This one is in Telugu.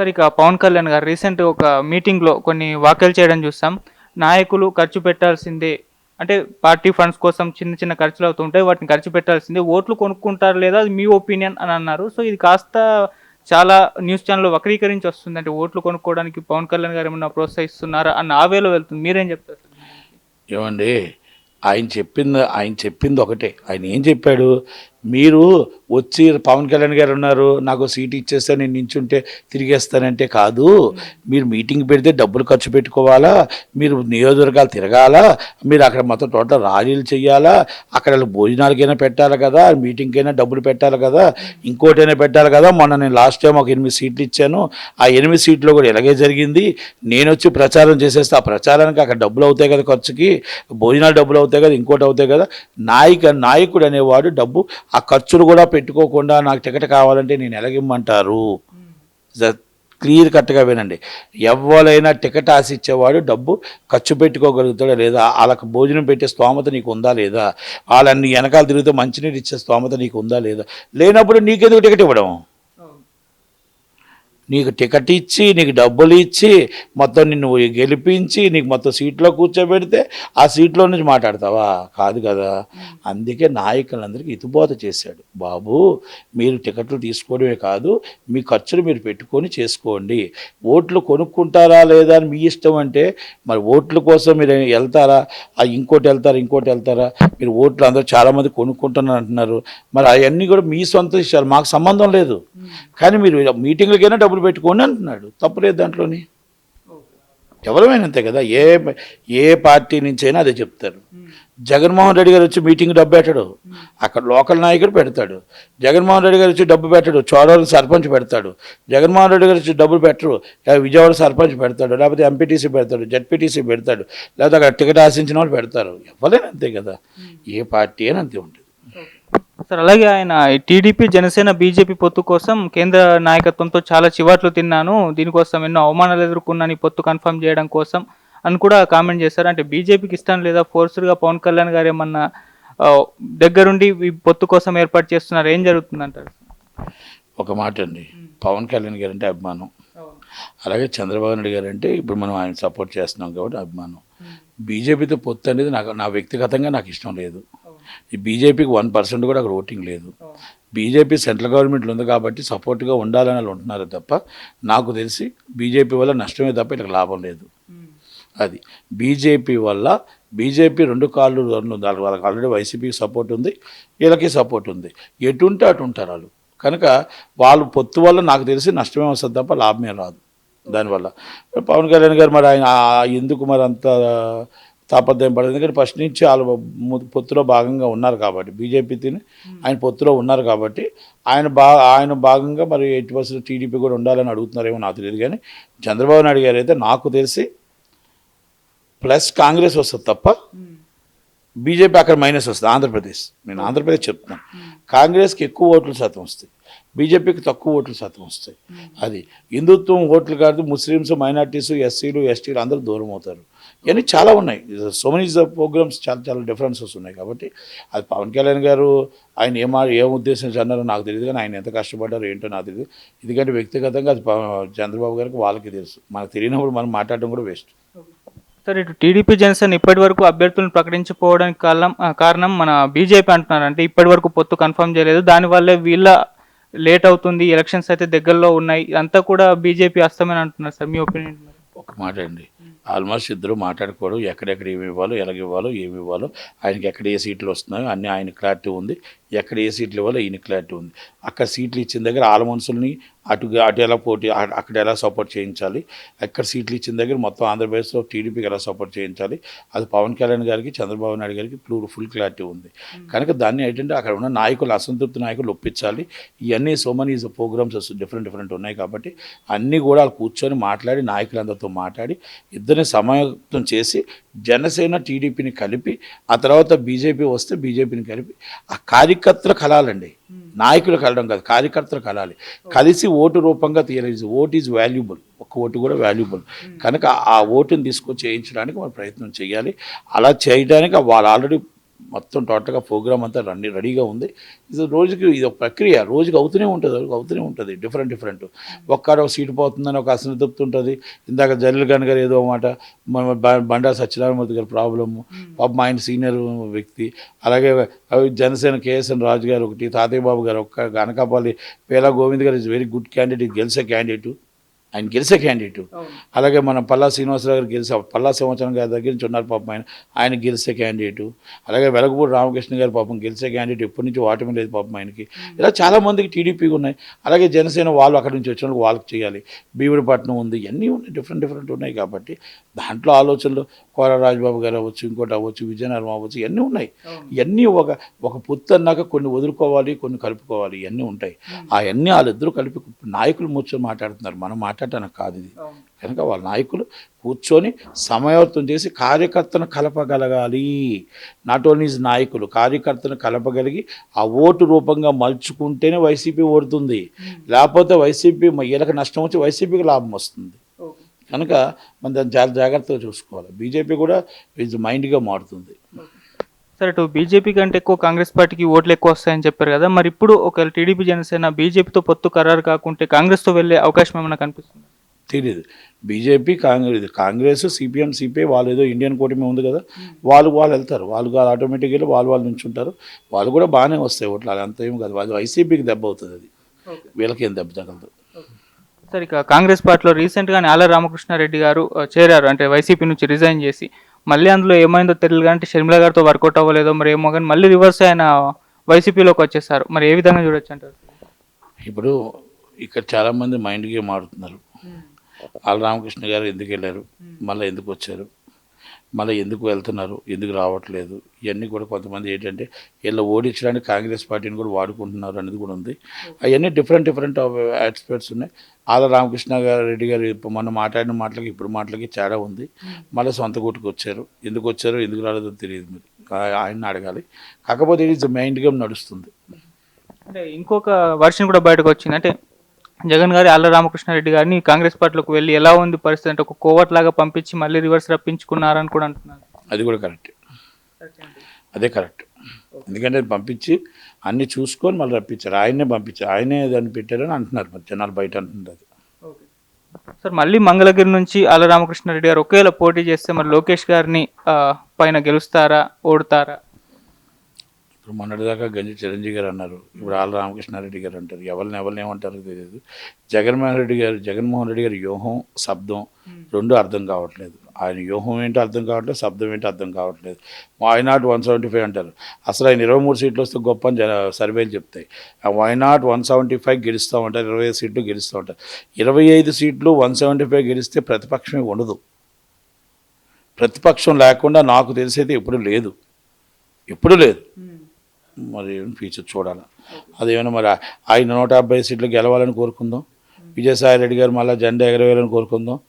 సార్ ఇక పవన్ కళ్యాణ్ గారు రీసెంట్ ఒక మీటింగ్లో కొన్ని వ్యాఖ్యలు చేయడం చూస్తాం. నాయకులు ఖర్చు పెట్టాల్సిందే. అంటే పార్టీ ఫండ్స్ కోసం చిన్న చిన్న ఖర్చులు అవుతుంటాయి వాటిని ఖర్చు పెట్టాల్సిందే. ఓట్లు కొనుక్కుంటారు లేదా అది మీ ఒపీనియన్ అని అన్నారు. సో ఇది కాస్త చాలా న్యూస్ ఛానల్ వక్రీకరించి వస్తుంది. అంటే ఓట్లు కొనుక్కోవడానికి పవన్ కళ్యాణ్ గారు ఏమన్నా ప్రోత్సహిస్తున్నారా అన్న ఆవేలో వెళ్తుంది. మీరేం చెప్తారు? ఏమండి ఆయన చెప్పింది ఆయన చెప్పింది ఒకటే. ఆయన ఏం చెప్పాడు? మీరు వచ్చి పవన్ కళ్యాణ్ గారు ఉన్నారు నాకు సీట్ ఇచ్చేస్తే నేను నించుంటే తిరిగేస్తానంటే కాదు. మీరు మీటింగ్ పెడితే డబ్బులు ఖర్చు పెట్టుకోవాలా మీరు నియోజకవర్గాలు తిరగాలా మీరు అక్కడ మొత్తం టోటల్ ర్యాలీలు చేయాలా అక్కడ భోజనాలకైనా పెట్టాలి కదా మీటింగ్కైనా డబ్బులు పెట్టాలి కదా ఇంకోటైనా పెట్టాలి కదా. మొన్న నేను లాస్ట్ టైం ఒక ఎనిమిది సీట్లు ఇచ్చాను. ఆ ఎనిమిది సీట్లు కూడా ఇలాగే జరిగింది. నేను వచ్చి ప్రచారం చేసేస్తే ఆ ప్రచారానికి అక్కడ డబ్బులు అవుతాయి కదా ఖర్చుకి భోజనాలు డబ్బులు అవుతాయి కదా ఇంకోటి అవుతాయి కదా. నాయక నాయకుడు అనేవాడు డబ్బు ఆ ఖర్చులు కూడా పెట్టుకోకుండా నాకు టికెట్ కావాలంటే నేను ఎలాగిమ్మంటారు? క్లియర్ కట్గా వినండి. ఎవరైనా టికెట్ ఆశ ఇచ్చేవాడు డబ్బు ఖర్చు పెట్టుకోగలుగుతాడా లేదా? వాళ్ళకి భోజనం పెట్టే స్తోమత నీకు ఉందా లేదా? వాళ్ళని వెనకాల తిరిగితే మంచినీరు ఇచ్చే స్తోమత నీకు ఉందా లేదా? లేనప్పుడు నీకెందుకు టికెట్ ఇవ్వడం? నీకు టికెట్ ఇచ్చి నీకు డబ్బులు ఇచ్చి మొత్తం నిన్ను గెలిపించి నీకు మొత్తం సీట్లో కూర్చోబెడితే ఆ సీట్లో నుంచి మాట్లాడతావా? కాదు కదా. అందుకే నాయకులందరికీ ఇతుబోత చేశాడు. బాబు మీరు టికెట్లు తీసుకోవడమే కాదు మీ ఖర్చులు మీరు పెట్టుకొని చేసుకోండి. ఓట్లు కొనుక్కుంటారా లేదా అని మీ ఇష్టం అంటే మరి ఓట్ల కోసం మీరు వెళ్తారా? ఇంకోటి వెళ్తారా ఇంకోటి వెళ్తారా? మీరు ఓట్లు అందరూ చాలామంది కొనుక్కుంటున్నారు అంటున్నారు. మరి అవన్నీ కూడా మీ సొంత విషయాలు మాకు సంబంధం లేదు. కానీ మీరు మీటింగ్లకైనా డబ్బులు పెట్టుకోండి అంటున్నాడు. తప్పులేదు దాంట్లోని. ఎవరమైనా అంతే కదా ఏ ఏ పార్టీ నుంచైనా అదే చెప్తారు. జగన్మోహన్ రెడ్డి గారు వచ్చి మీటింగ్ డబ్బు పెట్టడు. అక్కడ లోకల్ నాయకుడు పెడతాడు. జగన్మోహన్ రెడ్డి గారు వచ్చి డబ్బు పెట్టడు చోడవరం సర్పంచ్ పెడతాడు. జగన్మోహన్ రెడ్డి గారు వచ్చి డబ్బులు పెట్టరు విజయవాడ సర్పంచ్ పెడతాడు లేకపోతే ఎంపీటీసీ పెడతాడు జడ్పీటీసీ పెడతాడు లేకపోతే అక్కడ టికెట్ ఆశించిన వాళ్ళు పెడతారు. ఎవరైనా అంతే కదా. ఏ పార్టీ అయినా అంతే ఉంటుంది. సార్ అలాగే ఆయన టీడీపీ జనసేన బీజేపీ పొత్తు కోసం కేంద్ర నాయకత్వంతో చాలా చివాట్లు తిన్నాను. దీనికోసం ఎన్నో అవమానాలు ఎదుర్కొన్నాను ఈ పొత్తు కన్ఫర్మ్ చేయడం కోసం అని కూడా కామెంట్ చేశారు. అంటే బీజేపీకి ఇష్టం లేదా ఫోర్స్గా పవన్ కళ్యాణ్ గారు ఏమన్నా దగ్గరుండి ఈ పొత్తు కోసం ఏర్పాటు చేస్తున్నారు? ఏం జరుగుతుందంటారు? ఒక మాట అండి. పవన్ కళ్యాణ్ గారు అంటే అభిమానం. అలాగే చంద్రబాబు నాయుడు గారు అంటే ఇప్పుడు మనం ఆయన సపోర్ట్ చేస్తున్నాం కాబట్టి అభిమానం. బీజేపీతో పొత్తు అనేది నాకు నా వ్యక్తిగతంగా నాకు ఇష్టం లేదు. ఈ బీజేపీకి వన్ పర్సెంట్ కూడా అక్కడ ఓటింగ్ లేదు. బీజేపీ సెంట్రల్ గవర్నమెంట్లో ఉంది కాబట్టి సపోర్ట్గా ఉండాలని వాళ్ళు ఉంటున్నారు తప్ప నాకు తెలిసి బీజేపీ వల్ల నష్టమే తప్ప ఇక్కడ లాభం లేదు. అది బీజేపీ వల్ల బీజేపీ రెండు కాళ్ళు రెండు దానికి వాళ్ళకి ఆల్రెడీ వైసీపీకి సపోర్ట్ ఉంది వీళ్ళకి సపోర్ట్ ఉంది. ఎటుంటే అటు ఉంటారు వాళ్ళు. కనుక వాళ్ళు పొత్తు వల్ల నాకు తెలిసి నష్టమే వస్తుంది తప్ప లాభమే రాదు. దానివల్ల. పవన్ కళ్యాణ్ గారు మరి ఆయన ఎందుకు మరి అంత తాపత్రయం పడదు. ఎందుకంటే ఫస్ట్ నుంచి వాళ్ళు పొత్తులో భాగంగా ఉన్నారు కాబట్టి బీజేపీని ఆయన పొత్తులో ఉన్నారు కాబట్టి ఆయన బా ఆయన భాగంగా మరి ఎయిటీ పర్సెంట్ టీడీపీ కూడా ఉండాలని అడుగుతున్నారేమో నాకు తెలియదు. కానీ చంద్రబాబు నాయుడు గారు అయితే నాకు తెలిసి ప్లస్ కాంగ్రెస్ వస్తుంది తప్ప బీజేపీ అక్కడ మైనస్ వస్తుంది. ఆంధ్రప్రదేశ్. నేను ఆంధ్రప్రదేశ్ చెప్తున్నాను కాంగ్రెస్కి ఎక్కువ ఓట్ల శాతం వస్తాయి. బీజేపీకి తక్కువ ఓట్ల శాతం వస్తాయి. అది హిందుత్వం ఓట్లు కాదు ముస్లిమ్స్ మైనార్టీస్ ఎస్సీలు ఎస్టీలు అందరూ దూరం అవుతారు. ఇవన్నీ చాలా ఉన్నాయి. సో మెనీ ప్రోగ్రామ్స్ చాలా చాలా డిఫరెన్సెస్ ఉన్నాయి కాబట్టి అది పవన్ కళ్యాణ్ గారు ఆయన ఏం ఏం ఉద్దేశించి అన్నారో నాకు తెలియదు కానీ ఆయన ఎంత కష్టపడ్డారో ఏంటో నాకు తెలియదు ఎందుకంటే వ్యక్తిగతంగా అది చంద్రబాబు గారికి వాళ్ళకి తెలుసు. మనకు తెలియనప్పుడు మనం మాట్లాడడం కూడా వేస్ట్ సార్ ఇటు టీడీపీ జనసేన ఇప్పటి వరకు అభ్యర్థులను ప్రకటించకపోవడానికి కారణం కారణం మన బీజేపీ అంటున్నారు. అంటే ఇప్పటి వరకు పొత్తు కన్ఫర్మ్ చేయలేదు. దానివల్లే వీళ్ళ లేట్ అవుతుంది. ఎలక్షన్స్ అయితే దగ్గరలో ఉన్నాయి. ఇదంతా కూడా బీజేపీ అస్తమని అంటున్నారు సార్ మీ ఒపీనియన్ ఒక మాట అండి. ఆల్మోస్ట్ ఇద్దరు మాట్లాడుకోవడం ఎక్కడెక్కడ ఏమి ఇవ్వాలో ఎలాగ ఇవ్వాలో ఏమి ఇవ్వాలో ఆయనకి ఎక్కడ ఏ సీట్లు వస్తున్నాయో అన్నీ ఆయన క్లారిటీ ఉంది. ఎక్కడ ఏ సీట్లు ఇవ్వాలో ఈయన క్లారిటీ ఉంది. అక్కడ సీట్లు ఇచ్చిన దగ్గర ఆల మనుషుల్ని అటు అటు ఎలా పోటీ అక్కడ ఎలా సపోర్ట్ చేయించాలి ఎక్కడ సీట్లు ఇచ్చిన దగ్గర మొత్తం ఆంధ్రప్రదేశ్లో టీడీపీకి ఎలా సపోర్ట్ చేయించాలి అది పవన్ కళ్యాణ్ గారికి చంద్రబాబు నాయుడు గారికి ఫుల్ ఫుల్ క్లారిటీ ఉంది. కనుక దాన్ని ఏంటంటే అక్కడ ఉన్న నాయకులు అసంతృప్తి నాయకులు ఒప్పించాలి. ఇవన్నీ so money programmes different different ఉన్నాయి కాబట్టి అన్నీ కూడా వాళ్ళు కూర్చొని మాట్లాడి నాయకులందరితో మాట్లాడి ఇద్దరిని సమాయత్తం చేసి జనసేన టీడీపీని కలిపి ఆ తర్వాత బీజేపీ వస్తే బీజేపీని కలిపి ఆ కార్యకర్తలు కలాలండి. నాయకులు కలడం కాదు కార్యకర్తలు కలాలి. కలిసి ఓటు రూపంగా తీయాలి ఓట్ ఈజ్ వాల్యుబుల్ ఒక్క ఓటు కూడా వాల్యుబుల్ కనుక ఆ ఓటుని తీసుకొచ్చి చేయించడానికి మనం ప్రయత్నం చేయాలి. అలా చేయడానికి వాళ్ళు ఆల్రెడీ మొత్తం టోటల్గా ప్రోగ్రామ్ అంతా రన్ని రెడీగా ఉంది. ఇది రోజుకి ఇది ఒక ప్రక్రియ. రోజుకి అవుతూనే ఉంటుంది అవుతూనే ఉంటుంది. డిఫరెంట్ డిఫరెంట్ ఒక్కడ ఒక సీటు పోతుందని ఒక అసంతృప్తి ఉంటుంది. ఇందాక జలీల్ ఖాన్ గారు ఏదో మాట మన బండా సత్యనారాయణమూర్తి గారి ప్రాబ్లము పాప మా ఆయన సీనియర్ వ్యక్తి. అలాగే జనసేన కేఎస్ఎన్ రాజు గారు ఒకటి తాతయ్య బాబు గారు ఒక్క గనకాపల్లి పేలా గోవింద్ గారు ఇస్ వెరీ గుడ్ క్యాండిడేట్ గెలిచే క్యాండిడేట్ ఆయన గెలిచే క్యాండిడేట్ అలాగే మన పల్లా శ్రీనివాసరావు గారు గెలిచే పల్లా సంవత్సరం గారి దగ్గర నుంచి ఉన్నారు పాపం ఆయన. ఆయన గెలిచే క్యాండిడేటు అలాగే వెలగపూడి రామకృష్ణ గారు పాపం గెలిచే క్యాండిడేట్ ఎప్పటి నుంచి ఓటమి లేదు పాపం ఆయనకి. ఇలా చాలా మందికి టీడీపీ ఉన్నాయి. అలాగే జనసేన వాళ్ళు అక్కడి నుంచి వచ్చిన వాళ్ళకి చేయాలి. భీముడిపట్నం ఉంది. ఇవన్నీ ఉన్నాయి? డిఫరెంట్ డిఫరెంట్ ఉన్నాయి కాబట్టి దాంట్లో ఆలోచనలు కోర రాజబాబు గారు అవ్వచ్చు ఇంకోటి అవ్వచ్చు విజయనగరం అవ్వచ్చు ఇవన్నీ ఉన్నాయి? ఇవన్నీ ఒక ఒక పొత్తు అన్నాక కొన్ని వదులుకోవాలి కొన్ని కలుపుకోవాలి ఇవన్నీ ఉంటాయి? అవన్నీ వాళ్ళిద్దరూ కలిపి నాయకులు కూర్చొని మాట్లాడుతున్నారు. మనం మాట్లాడటానికి కాదు ఇది. కనుక వాళ్ళ నాయకులు కూర్చొని సమయవర్తం చేసి కార్యకర్తను కలపగలగాలి. నాట్ ఓన్లీ నాయకులు కార్యకర్తను కలపగలిగి ఆ ఓటు రూపంగా మలుచుకుంటేనే వైసీపీ ఓడుతుంది. లేకపోతే వైసీపీ వీళ్ళకి నష్టం వచ్చి వైసీపీకి లాభం వస్తుంది. కనుక మనం దాన్ని జాగ్రత్తగా చూసుకోవాలి. బీజేపీ కూడా ఇది మైండ్గా మారుతుంది. సరే ఇటు బీజేపీ కంటే ఎక్కువ కాంగ్రెస్ పార్టీకి ఓట్లు ఎక్కువ వస్తాయని చెప్పారు కదా మరి ఇప్పుడు ఒకవేళ టీడీపీ జనసేన బీజేపీతో పొత్తు ఖరారు కాకుంటే కాంగ్రెస్తో వెళ్ళే అవకాశం ఏమైనా కనిపిస్తుంది? తెలియదు BJP Congress Congress CPM CPI వాళ్ళు ఏదో ఇండియన్ కూటమి ఉంది కదా వాళ్ళు వాళ్ళు వెళ్తారు. వాళ్ళు ఆటోమేటిక్గా వెళ్ళి వాళ్ళు వాళ్ళు నుంచుంటారు. వాళ్ళు కూడా బాగానే వస్తాయి ఓట్లు. అది అంత ఏం కాదు. వాళ్ళు వైసీపీకి దెబ్బ అవుతుంది అది. వీళ్ళకి ఏం దెబ్బ తగలదు. సరే ఇక కాంగ్రెస్ పార్టీలో రీసెంట్గానే ఆల రామకృష్ణారెడ్డి గారు చేరారు. అంటే వైసీపీ నుంచి రిజైన్ చేసి మళ్ళీ అందులో ఏమైందో తెలియదు కానీ షర్మిల గారితో వర్కౌట్ అవ్వలేదో మరి ఏమో కానీ మళ్ళీ రివర్స్ ఆయన వైసీపీలోకి వచ్చేసారు. మరి ఏ విధంగా చూడొచ్చు అంటారు? ఇప్పుడు ఇక్కడ చాలామంది మైండ్ గేమ్ ఆడుతున్నారు ఆళ్ళ రామకృష్ణ గారు ఎందుకు వెళ్ళారు? మళ్ళీ ఎందుకు వచ్చారు? మళ్ళీ ఎందుకు వెళ్తున్నారు ఎందుకు రావట్లేదు ఇవన్నీ కూడా కొంతమంది ఏంటంటే వీళ్ళు ఓడించడానికి కాంగ్రెస్ పార్టీని కూడా వాడుకుంటున్నారు అనేది కూడా ఉంది. అవన్నీ డిఫరెంట్ డిఫరెంట్ ఆస్పెక్ట్స్ ఉన్నాయి. ఆళ్ళ రామకృష్ణ గారు రెడ్డి గారు ఇప్పుడు మొన్న మాట్లాడిన మాటలకి ఇప్పుడు మాటలకి తేడా ఉంది. మళ్ళీ సొంత గుట్టుకు వచ్చారు. ఎందుకు వచ్చారో ఎందుకు రాలేదో తెలియదు మరి. ఆ- ఆయన్ని అడగాలి. కాకపోతే ఇది మైండ్ గేమ్ నడుస్తుంది. అంటే ఇంకొక వర్షన్ కూడా బయటకు వచ్చింది. అంటే జగన్ గారి ఆళ్ళ రామకృష్ణారెడ్డి గారిని కాంగ్రెస్ పార్టీలోకి వెళ్ళి ఎలా ఉంది పరిస్థితి అంటే ఒక కోవట్ లాగా పంపించి మళ్ళీ రివర్స్ రప్పించుకున్నారని కూడా అంటున్నారు. అది కూడా కరెక్ట్. అదే కరెక్ట్. ఎందుకంటే పంపించి అన్ని చూసుకొని మళ్ళీ రప్పించారు. ఆయన్నే పంపించారు. ఆయనే దాన్ని పెట్టారని అంటున్నారు. మరి జనాలు బయట అంటున్నారు సార్ మళ్ళీ మంగళగిరి నుంచి ఆళ్ళ రామకృష్ణారెడ్డి గారు ఒకేలా పోటీ చేస్తే మరి లోకేష్ గారిని పైన గెలుస్తారా ఓడతారా? ఇప్పుడు మొన్నటిదాకా గంజి చిరంజీవి గారు అన్నారు. ఇప్పుడు ఆళ్ళ రామకృష్ణారెడ్డి గారు అంటారు. ఎవరిని ఎవరిని ఏమంటారో తెలియదు జగన్మోహన్ రెడ్డి గారు జగన్మోహన్ రెడ్డి గారి వ్యూహం శబ్దం రెండు అర్థం కావట్లేదు. ఆయన వ్యూహం ఏంటో అర్థం కావట్లేదు శబ్దం ఏంటో అర్థం కావట్లేదు. Why not one seventy five అంటారు. అసలు ఆయన ఇరవై మూడు సీట్లు వస్తే గొప్ప అని సర్వేలు చెప్తాయి. Why not one seventy five గెలుస్తూ ఉంటారు ఇరవై ఐదు సీట్లు గెలుస్తూ ఉంటారు ఇరవై ఐదు సీట్లు వన్ సెవెంటీ ఫైవ్ గెలిస్తే ప్రతిపక్షమే ఉండదు. ప్రతిపక్షం లేకుండా నాకు తెలిసేది ఎప్పుడు లేదు. ఎప్పుడు లేదు. మరి ఫ్యూచర్ చూడాలి. అదేమైనా మరి ఆయన నూట యాభై సీట్లు గెలవాలని కోరుకుందాం. విజయసాయి రెడ్డి గారు మళ్ళీ జెండా ఎగరవేయాలని కోరుకుందాం.